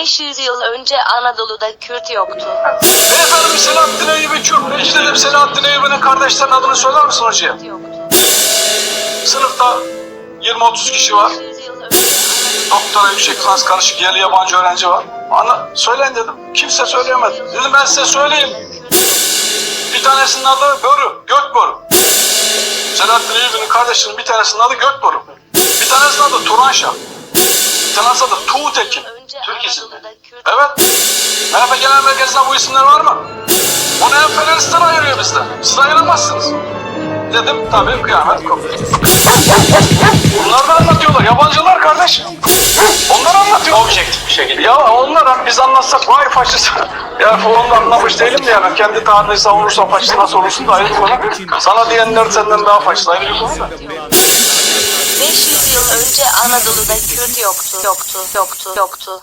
500 yıl önce Anadolu'da Kürt yoktu. Efendim Selahattin Eyyubi Kürt. Peki dedim Selahattin Eyyubi'nin kardeşlerinin adını söyler misin hocaya? Sınıfta 20-30 kişi var. 500 yıl önce Doktora yüksek lisans karışık yerli yabancı öğrenci var. Ana söyleyin dedim. Kimse söyleyemedi. Dedim ben size söyleyeyim. Bir tanesinin adı Boru, Gökboru. Selahattin Eyyubi'nin kardeşinin bir tanesinin adı Gökboru. Bir tanesinin adı Turanşah. Bir tanesinin adı Tuğtekin. Türk isimli. Evet. MHP Genel Merkezi'nde bu isimler var mı? Onu emperyalistler ayırıyor bizden. Siz ayıramazsınız. Dedim tabii kıyamet kopuyor. Bunlar da anlatıyorlar. Yabancılar kardeş. Onlar anlatıyor. Objektif bir şekilde. Ya onlar hani biz anlatsak vay faşist. ya onu anlamış değilim de yani. Kendi tarihini savunursa faşist nasıl olursun da ayrı konu. Sana diyenler senden daha faşist ayrı bir konu da. 500 yıl önce Anadolu'da Kürt yoktu. Yoktu. Yoktu. Yoktu.